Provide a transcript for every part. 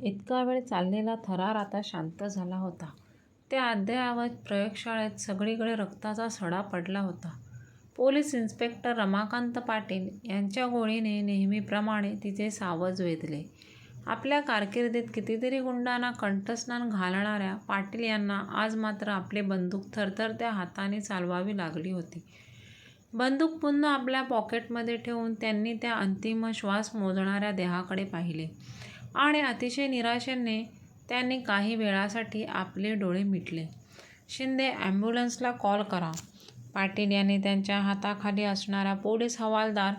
इतका वेळ चाललेला थरार आता शांत झाला होता. त्या अद्ययावत प्रयोगशाळेत सगळीकडे रक्ताचा सडा पडला होता. पोलीस इन्स्पेक्टर रमाकांत पाटील यांच्या गोळीने नेहमीप्रमाणे तिचे सावज वेधले. आपल्या कारकिर्दीत कितीतरी गुंडांना कंठस्नान घालणाऱ्या पाटील यांना आज मात्र आपले बंदूक थरथरत्या हाताने चालवावी लागली होती. बंदूक पुन्हा आपल्या पॉकेटमध्ये ठेवून त्यांनी त्या अंतिम श्वास मोजणाऱ्या देहाकडे पाहिले आणि अतिशय निराशेने त्यांनी काही वेळासाठी आपले डोळे मिटले. शिंदे ॲम्ब्युलन्सला कॉल करा, पाटील यांनी त्यांच्या हाताखाली असणाऱ्या पोलीस हवालदार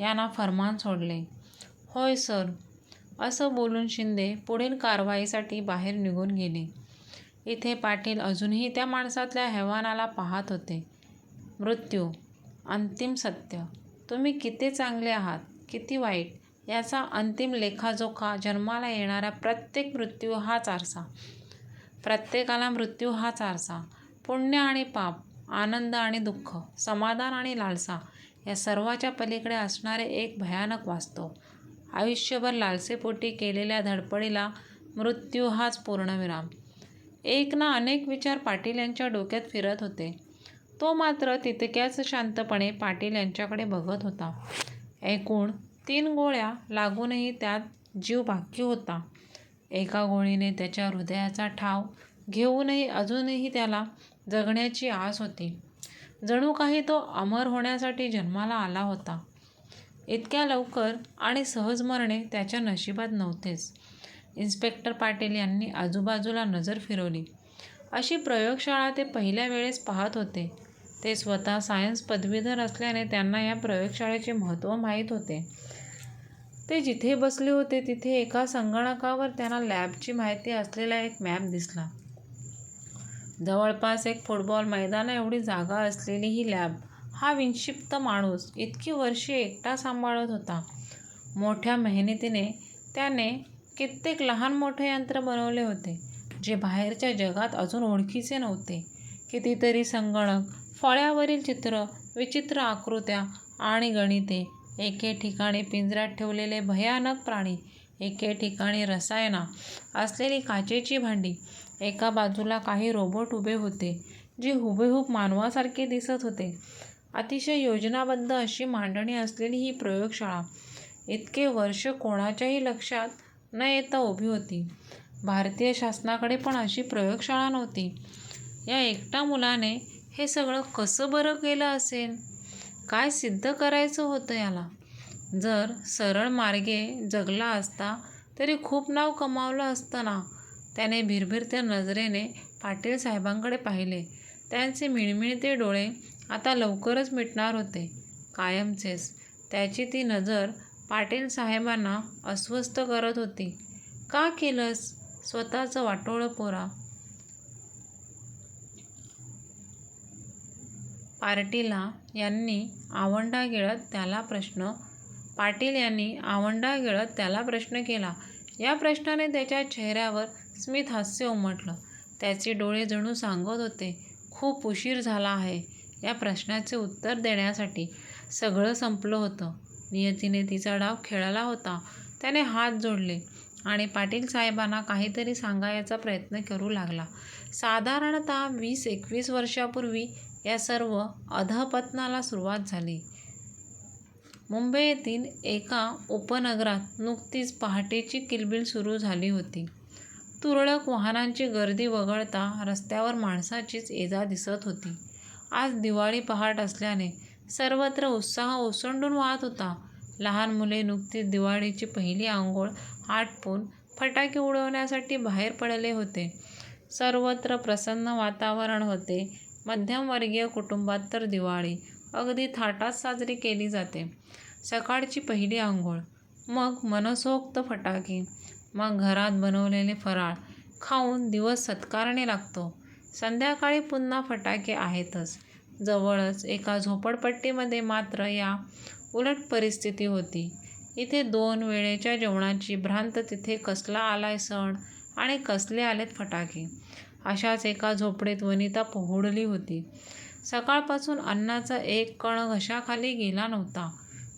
यांना फर्मान सोडले. होय सर, असं बोलून शिंदे पुढील कारवाईसाठी बाहेर निघून गेले. इथे पाटील अजूनही त्या माणसातल्या हैवानाला पाहत होते. मृत्यू, अंतिम सत्य. तुम्ही किती चांगले आहात, किती वाईट याचा अंतिम लेखाजोखा जन्माला येणारा प्रत्येक मृत्यू हाच आरसा. प्रत्येकाला मृत्यू हाच आरसा. पुण्य आणि पाप, आनंद आणि दुःख, समाधान आणि लालसा या सर्वाच्या पलीकडे असणारे एक भयानक वास्तव. आयुष्यभर लालसेपोटी केलेल्या धडपडीला मृत्यू हाच पूर्णविराम. एक ना अनेक विचार पाटील यांच्या डोक्यात फिरत होते. तो मात्र तितक्याच शांतपणे पाटील यांच्याकडे बघत होता. एकूण तीन गोळ्या लागूनही त्यात जीव बाकी होता. एका गोळीने त्याच्या हृदयाचा ठाव घेऊनही अजूनही त्याला जगण्याची आस होती. जणू काही तो अमर होण्यासाठी जन्माला आला होता. इतक्या लवकर आणि सहज मरणे त्याच्या नशिबात नव्हतेच. इन्स्पेक्टर पाटील यांनी आजूबाजूला नजर फिरवली. अशी प्रयोगशाळा ते पहिल्या वेळेस पाहत होते. ते स्वतः सायन्स पदवीधर असल्याने त्यांना या प्रयोगशाळेचे महत्त्व माहीत होते. ते जिथे बसले होते तिथे एका संगणकावर त्यांना लॅबची माहिती असलेला एक मॅप दिसला. जवळपास एक फुटबॉल मैदाना एवढी जागा असलेली ही लॅब हा विक्षिप्त माणूस इतकी वर्षे एकटा सांभाळत होता. मोठ्या मेहनतीने त्याने कित्येक लहान-मोठे यंत्र बनवले होते, जे बाहेरच्या जगात अजून ओळखीचे नव्हते. कितीतरी संगणक, फळ्यावरील चित्र विचित्र आकृत्या आणि गणिते, एके ठिकाणी पिंजऱ्यात ठेवलेले भयानक प्राणी, एके ठिकाणी रसायना असलेली काचेची भांडी. एका बाजूला काही रोबोट उभे होते, जे हुबेहूब मानवासारखे दिसत होते. अतिशय योजनाबद्ध अशी मांडणी असलेली ही प्रयोगशाळा इतके वर्ष कोणाच्याही लक्षात न येता उभी होती. भारतीय शासनाकडे पण अशी प्रयोगशाळा नव्हती. या एकटा मुलाने हे सगळं कसं बरं केलं असेल? काय सिद्ध करायचं होतं याला? जर सरळ मार्गे जगला असता तरी खूप नाव कमावलं असतं ना? त्याने भिरभिरत्या नजरेने पाटील साहेबांकडे पाहिले. त्यांचे मिळमिळते डोळे आता लवकरच मिटणार होते, कायमचेच. त्याची ती नजर पाटील साहेबांना अस्वस्थ करत होती. का केलंस स्वतःचं वाटोळं पोरा? पार्टीला यांनी आवंडा गिळत त्याला प्रश्न पाटील यांनी आवंडा गिळत त्याला प्रश्न केला. या प्रश्नाने त्याच्या चेहऱ्यावर स्मितहास्य उमटलं. त्याचे डोळे जणू सांगत होते, खूप उशीर झाला आहे या प्रश्नाचे उत्तर देण्यासाठी. सगळं संपलं होतं. नियतीने तिचा डाव खेळला होता. त्याने हात जोडले आणि पाटील साहेबांना काहीतरी सांगायचा प्रयत्न करू लागला. साधारणतः वीस-एकवीस वर्षांपूर्वी या सर्व अधःपतनाला सुरुवात झाली. मुंबईतील एका उपनगरात नुकतीच पहाटेची किलबिल सुरू झाली होती. तुरळक वाहनांची गर्दी वगळता रस्त्यावर माणसाचीच एजा दिसत होती. आज दिवाळी पहाट असल्याने सर्वत्र उत्साह ओसंडून वाहत होता. लहान मुले नुकतीच दिवाळीची पहिली आंघोळ आटपून फटाके उडवण्यासाठी बाहेर पडले होते. सर्वत्र प्रसन्न वातावरण होते. मध्यमवर्गीय कुटुंबात तर दिवाळी अगदी थाटात साजरी केली जाते. सकाळची पहिली आंघोळ मग मनसोक्त फटाके, मग घरात बनवलेले फराळ खाऊन दिवस सत्कारणे लागतो. संध्याकाळी पुन्हा फटाके आहेतच. जवळच एका झोपडपट्टीमध्ये मात्र या उलट परिस्थिती होती. इथे दोन वेळेच्या जेवणाची भ्रांत तिथे कसला आलाय सण आणि कसले आलेत फटाके. अशाच एका झोपडीत वनिता पोहोडली होती. सकाळपासून अन्नाचा एक कण घशाखाली गेला नव्हता.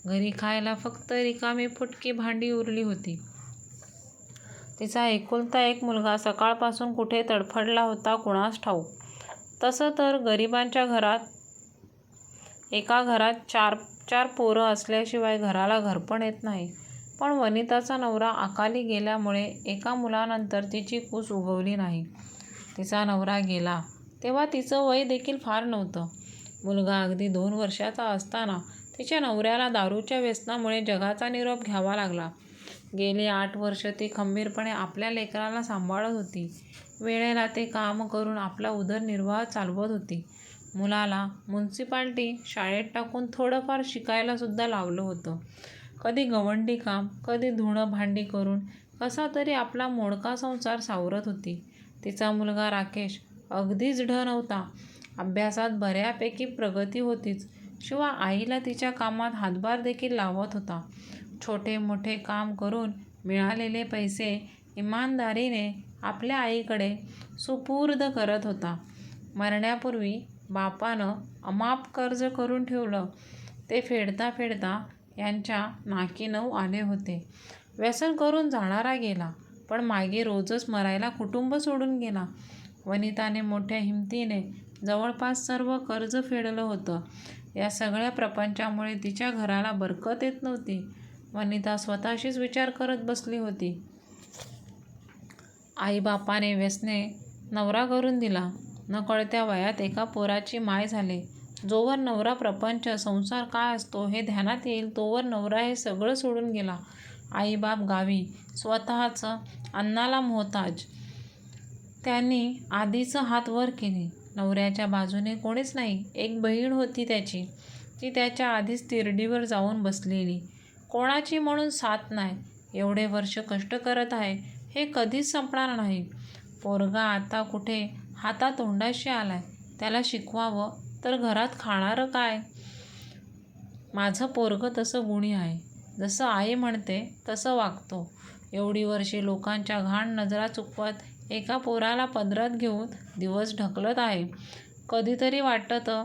घरी खायला फक्त रिकामी फुटकी भांडी उरली होती. तिचा एकुलता एक मुलगा सकाळपासून कुठे तडफडला होता कुणास ठाऊक. तसं तर गरिबांच्या घरात एका घरात चार चार पोरं असल्याशिवाय घराला घरपण येत नाही. पण वनिताचा नवरा अकाली गेल्यामुळे एका मुलानंतर तिची कूस उगवली नाही. तिचा नवरा गेला तेव्हा तिचं वय देखील फार नव्हतं. मुलगा अगदी दोन वर्षाचा असताना तिच्या नवऱ्याला दारूच्या व्यसनामुळे जगाचा निरोप घ्यावा लागला. गेली आठ वर्षं ती खंबीरपणे आपल्या लेकराला सांभाळत होती. वेळेला ते काम करून आपला उदरनिर्वाह चालवत होती. मुलाला म्युन्सिपाल्टी शाळेत टाकून थोडंफार शिकायलासुद्धा लावलं होतं. कधी गवंडी काम, कधी धुणं भांडी करून कसा तरी आपला मोडका संसार सावरत होती. तिचा मुलगा राकेश अगदीच ढ नव्हता. अभ्यासात बऱ्यापैकी प्रगती होतीच, शिवाय आईला तिच्या कामात हातभार देखील लावत होता. छोटे मोठे काम करून मिळालेले पैसे इमानदारीने आपल्या आईकडे सुपूर्द करत होता. मरण्यापूर्वी बापानं अमाप कर्ज करून ठेवलं ते फेडता फेडता यांच्या नाकी नऊ आले होते. व्यसन करून जाणारा गेला, पण मागे रोजच मरायला कुटुंब सोडून गेला. वनिताने मोठ्या हिमतीने जवळपास सर्व कर्ज फेडलं होतं. या सगळ्या प्रपंचामुळे तिच्या घराला बरकत येत नव्हती. वनिता स्वतःशीच विचार करत बसली होती. आईबापाने व्यसने नवरा करून दिला. नकळत्या वयात एका पोराची माय झाले. जोवर नवरा प्रपंच, संसार काय असतो हे ध्यानात येईल तोवर नवरा हे सगळं सोडून गेला. आईबाप गावी, स्वतःच अन्नाला मोहताज. त्यांनी आधीच हात वर केले. नवऱ्याच्या बाजूने कोणीच नाही. एक बहीण होती त्याची. ती त्याच्या आधीच तिरडीवर जाऊन बसलेली. कोणाची म्हणून साथ नाही. एवढे वर्ष कष्ट करत आहे, हे कधीच संपणार नाही. पोरगा आता कुठे हातातोंडाशी आलाय. त्याला शिकवावं तर घरात खाणारं काय? माझं पोरगं तसं गुणी आहे. जसं आई म्हणते तसं वागतो. एवढी वर्षे लोकांच्या घाण नजरा चुकवत एका पोराला पदरात घेऊन दिवस ढकलत आहे. कधीतरी वाटतं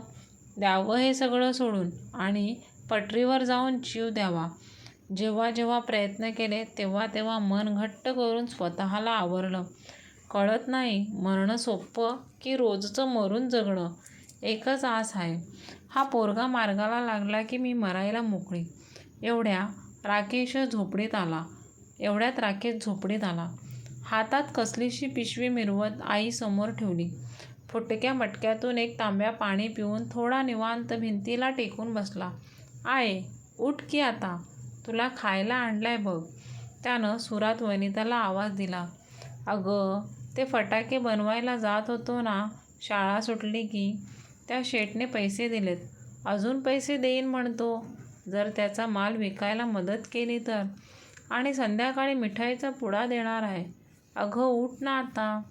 द्यावं हे सगळं सोडून आणि पटरीवर जाऊन जीव द्यावा. जेव्हा जेव्हा प्रयत्न केले तेव्हा तेव्हा मन घट्ट करून स्वतःला आवरलं. कळत नाही मरणं सोपं की रोजचं मरून जगणं. एकच आस आहे, हा पोरगा मार्गाला लागला की मी मरायला मोकळी. एवढ्या राकेश झोपडीत आला. एवढ्यात राकेश झोपडीत आला. हातात कसलीशी पिशवी मिरवत आई समोर ठेवली. फुटक्या मटक्यातून एक तांब्या पाणी पिऊन थोडा निवांत भिंतीला टेकून बसला. आय उठ की आता. तुला खायला आणलाय बघ. त्यानं सुरात वनिताला आवाज दिला. अगं, ते फटाके बनवायला जात होतो ना शाळा सुटली की. त्या शेटने पैसे दिलेत. अजून पैसे देईन म्हणतो. जर त्याचा माल विकायला मदत केली तर. आणि संध्याकाळी मिठाईचा पुडा देणार आहे. अगं उठ ना आता.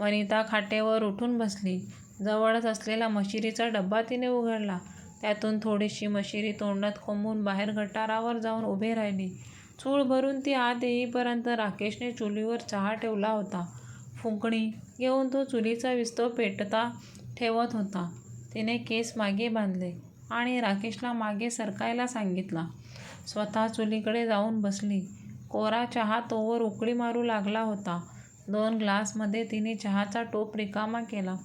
वनिता खाटेवर उठून बसली. जवळच असलेला मशिरीचा डबा तिने उघडला. त्यातून थोडीशी मशिरी तोंडात कोंबून बाहेर गटारावर जाऊन उभे राहिली. चूळ भरून ती आत येईपर्यंत राकेशने चुलीवर चहा ठेवला होता. फुंकणी घेऊन तो चुलीचा विस्तव पेटता ठेवत होता. तिने केस मागे बांधले आणि राकेशला मागे सरकायला सांगितला स्वतः चुलीकडे जाऊन बसली. कोरा चहा तोवर उकळी मारू लागला होता. दोन ग्लासमध्ये तिने चहाचा टोप रिकामा केला.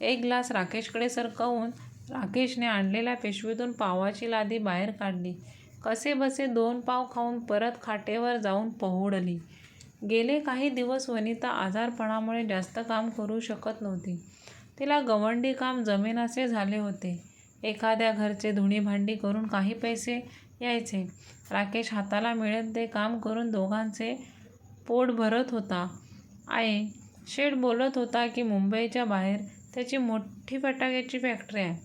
एक ग्लास राकेशकडे सरकवून राकेशने आणलेल्या पिशवीतून पावाची लादी बाहेर काढली. कसेबसे दोन पाव खाऊन परत खाटेवर जाऊन पहुडली. गेले काही दिवस वनिता आजारपणामुळे जास्त काम करू शकत नव्हती. तिला गवंडी काम जमेनासे झाले होते. एखाद्या घरचे धुणी-भांडी करून काही पैसे यायचे. राकेश हाताला मिळत ते काम करून दोघांचे पोट भरत होता. आहे शेठ बोलत होता की मुंबईच्या बाहेर त्याची मोठी फटाक्याची फॅक्टरी आहे.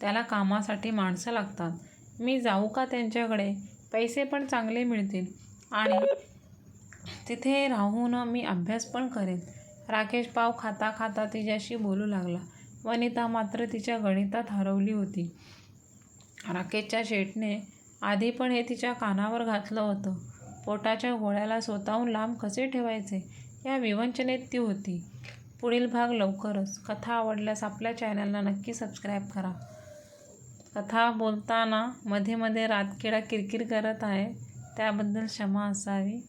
त्याला कामासाठी माणसं लागतात. मी जाऊ का त्यांच्याकडे? पैसे पण चांगले मिळतील आणि तिथे राहून मी अभ्यास पण करेन. राकेश पाव खाता खाता तिच्याशी बोलू लागला. वनिता मात्र तिच्या गणितात हरवली होती. राकेशच्या शेटने आधी पण हे तिच्या कानावर घातलं होतं. पोटाच्या गोळ्याला स्वतःहून लांब कसे ठेवायचे या विवंचनेत ती होती. पुढील भाग लवकरच. कथा आवडल्यास आपल्या चॅनलला नक्की सबस्क्राईब करा. कथा बोलताना मध्ये मध्ये रातकिडा किरकिर करत आहे. त्याबद्दल क्षमा असावी